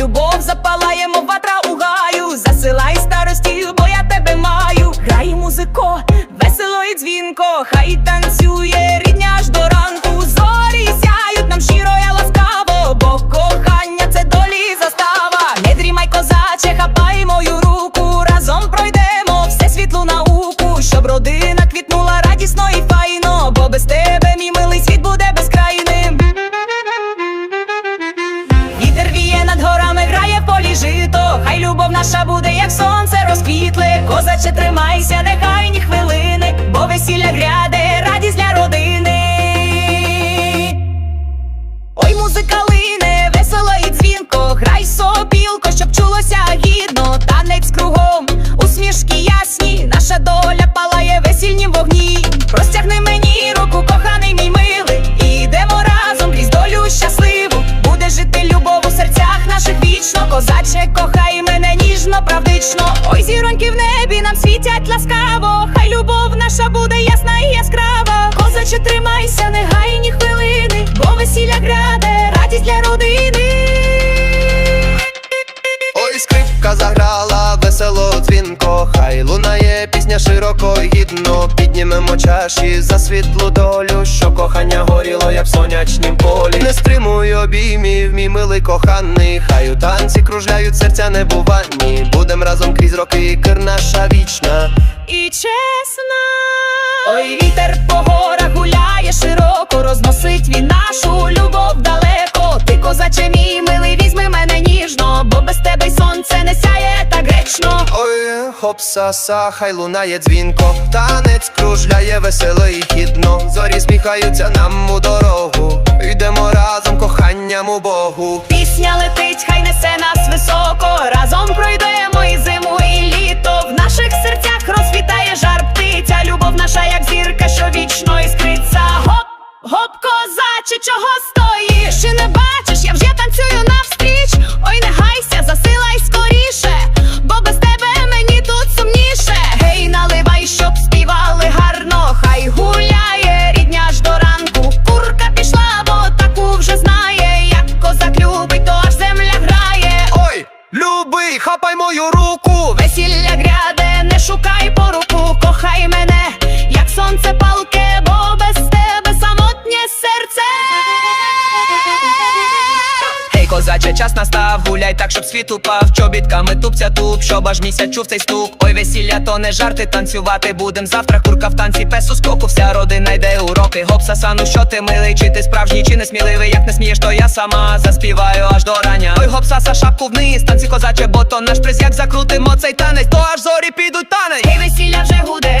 любов запалаємо ватра у гаю. Засилай старості, бо я тебе маю. Грай музико, весело і дзвінко, хай танцює наша буде, як сонце розквітле. Козаче, тримайся, нехай ні хвилини, буде ясна і яскрава. Козаче, тримайся, не гай ні хвилини, бо весілля граде, радість для родини. Дзвінко, хай лунає пісня широко і гідно. Піднімемо чаші за світлу долю, що кохання горіло, як в сонячнім полі. Не стримуй обіймів, мій милий коханий. Хай у танці кружляють серця небувані. Будем разом крізь роки, кир наша вічна. і чесна. Ой, вітер по горах гуляє широко, розносить він нашу любов далеко. Ти, козаче, мій милий, візьми мене ніжно, бо без тебе й сонце не сяє так гречно. Ой, хоп-са-са, хай лунає дзвінко, танець кружляє весело і хідно. Зорі сміхаються нам у дорогу. Йдемо разом коханням у Богу. Пісня летить, хай несе нас високо. Разом пройдемо і зиму, і літо. В наших серцях розквітає жар птиця. Любов наша, як зірка, що вічно іскриться. Гоп, гоп, козаче, чого стоїш? Чи не бачиш, я вже танцюю навстріч. Весілля гряде, козаче, час настав, гуляй так, щоб світ упав. Чобітками тупця туп, щоб аж місяць чув цей стук. Ой, весілля, то не жарти, танцювати будем. Завтра Курка в танці, пес у скоку, вся родина йде уроки. Гоп, сасану, що ти милий, чи ти справжній, чи не сміливий? Як не смієш, то я сама заспіваю аж до рання. Ой, гоп, саса, шапку вниз, танці козаче, бо то наш приз. Як закрутимо цей танець, то аж зорі підуть танець. Гей, весілля вже гуде,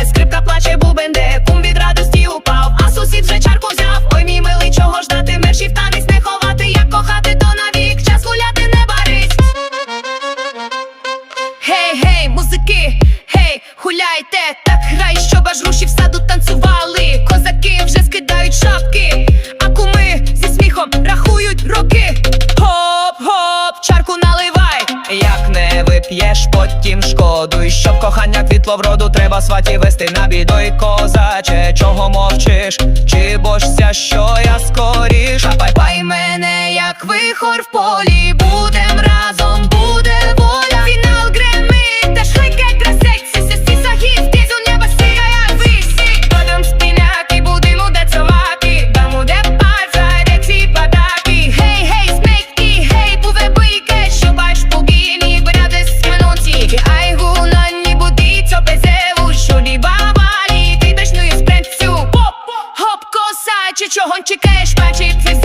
вип'єш, потім шкодуй Щоб кохання квітло в роду, треба сваті вести на біду Й козаче, чого мовчиш? Чи божся, що я скоріш? Хапай Пай мене, як вихор в полі, чого чекаєш, бачить